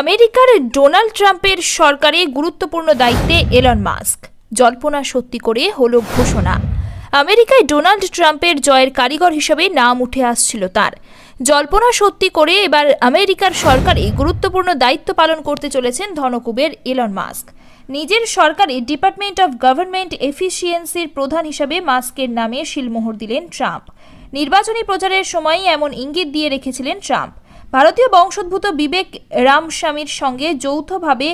আমেরিকার ডোনাল্ড ট্রাম্পের সরকারে গুরুত্বপূর্ণ দায়িত্বে এলন মাস্ক। জল্পনা সত্যি করে হলো ঘোষণা। আমেরিকায় ডোনাল্ড ট্রাম্পের জয়ের কারিগর হিসেবে নাম উঠে আসছিল তার। জল্পনা সত্যি করে এবার আমেরিকার সরকারে গুরুত্বপূর্ণ দায়িত্ব পালন করতে চলেছেন ধনকুবের এলন মাস্ক। নিজের সরকারি ডিপার্টমেন্ট অফ গভর্নমেন্ট এফিসিয়েন্সির প্রধান হিসেবে মাস্কের নামে শিলমোহর দিলেন ট্রাম্প। নির্বাচনী প্রচারের সময় এমন ইঙ্গিত দিয়ে রেখেছিলেন ট্রাম্প। ভারতীয় বংশোদ্ভূত বিবেক রামস্বামীর সঙ্গে যৌথভাবে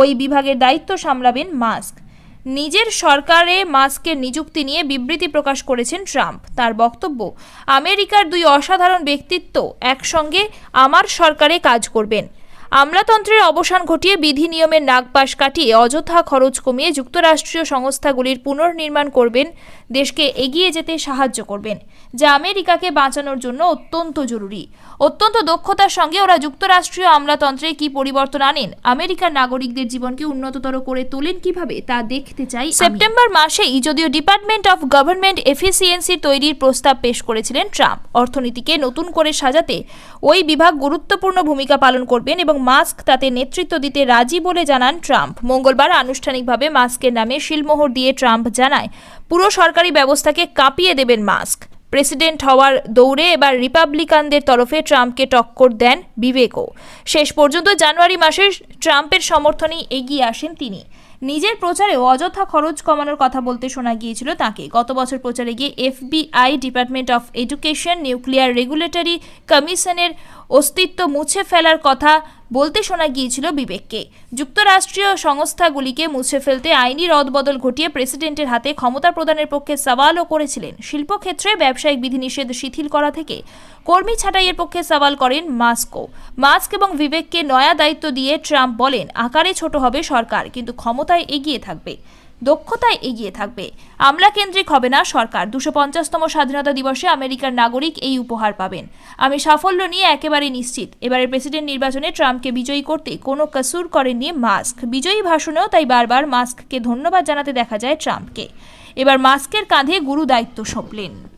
ওই বিভাগের দায়িত্ব সামলাবেন মাস্ক। নিজের সরকারে মাস্কের নিযুক্তি নিয়ে বিবৃতি প্রকাশ করেছেন ট্রাম্প। তার বক্তব্য, আমেরিকার দুই অসাধারণ ব্যক্তিত্ব একসঙ্গে আমার সরকারে কাজ করবেন। আমলাতন্ত্রের অবসান ঘটিয়ে বিধি নিয়মের নাগপাশ কাটিয়ে অযথা খরচ কমিয়ে যুক্তরাষ্ট্রীয় সংস্থাগুলির পুনর্নির্মাণ করবেন, দেশকে এগিয়ে যেতে সাহায্য করবেন, যা আমেরিকাকে বাঁচানোর জন্য অত্যন্ত জরুরি। অত্যন্ত দক্ষতার সঙ্গে ওরা যুক্তরাষ্ট্রীয় আমলাতন্ত্রে কি পরিবর্তন আনেন, আমেরিকার নাগরিকদের জীবনকে উন্নততর করে তোলেন কীভাবে, তা দেখতে চাই সেপ্টেম্বর মাসেই যদিও ডিপার্টমেন্ট অফ গভর্নমেন্ট এফিসিয়েন্সি তৈরির প্রস্তাব পেশ করেছিলেন ট্রাম্প, অর্থনীতিকে নতুন করে সাজাতে ওই বিভাগ গুরুত্বপূর্ণ ভূমিকা পালন করবেন এবং মাস্ক তাতে নেতৃত্ব দিতে রাজি বলে জানান ট্রাম্প। মঙ্গলবার আনুষ্ঠানিকভাবে মাস্কের নামে শিলমোহর দিয়ে ট্রাম্প জানায়, পুরো সরকারি ব্যবস্থাকে কাঁপিয়ে দেবেন মাস্ক। প্রেসিডেন্ট হওয়ার দৌড়ে এবার রিপাবলিকানদের তরফে ট্রাম্পকে টক্কর দেন বিবেকও। শেষ পর্যন্ত জানুয়ারি মাসে ট্রাম্পের সমর্থনেই এগিয়ে আসেন তিনি। নিজের প্রচারেও অযথা খরচ কমানোর কথা বলতে শোনা গিয়েছিল তাকে। গত বছর প্রচারে গিয়ে FBI, department of education, nuclear regulatory কমিশনের অস্তিত্ব মুছে ফেলার কথা বলতে শোনা গিয়েছিল বিবেককে। যুক্তরাষ্ট্রীয় সংস্থাগুলিকে মুছে ফেলতে আইনি রদবদল ঘটিয়ে প্রেসিডেন্টের হাতে ক্ষমতা প্রদানের পক্ষে সওয়ালও করেছিলেন। শিল্পক্ষেত্রে ব্যবসায়িক বিধিনিষেধ শিথিল করা থেকে কর্মী ছাঁটাইয়ের পক্ষে সওয়াল করেন মাস্কো। মাস্ক এবং বিবেককে নয়া দায়িত্ব দিয়ে ট্রাম্প বলেন, আকারে ছোট হবে সরকার, কিন্তু ক্ষমতায় এগিয়ে থাকবে। দক্ষতায় এগিয়ে থাকবে। আমলা কেন্দ্রিক হবে না সরকার। দুশো পঞ্চাশতম স্বাধীনতা দিবসে আমেরিকার নাগরিক এই উপহার পাবেন। আমি সাফল্য নিয়ে একেবারে নিশ্চিত। এবারের প্রেসিডেন্ট নির্বাচনে ট্রাম্পকে বিজয়ী করতে কোনো কসুর করেননি মাস্ক। বিজয়ী ভাষণেও তাই বারবার মাস্ককে ধন্যবাদ জানাতে দেখা যায় ট্রাম্পকে। এবার মাস্কের কাঁধে গুরু দায়িত্ব সঁপলেন।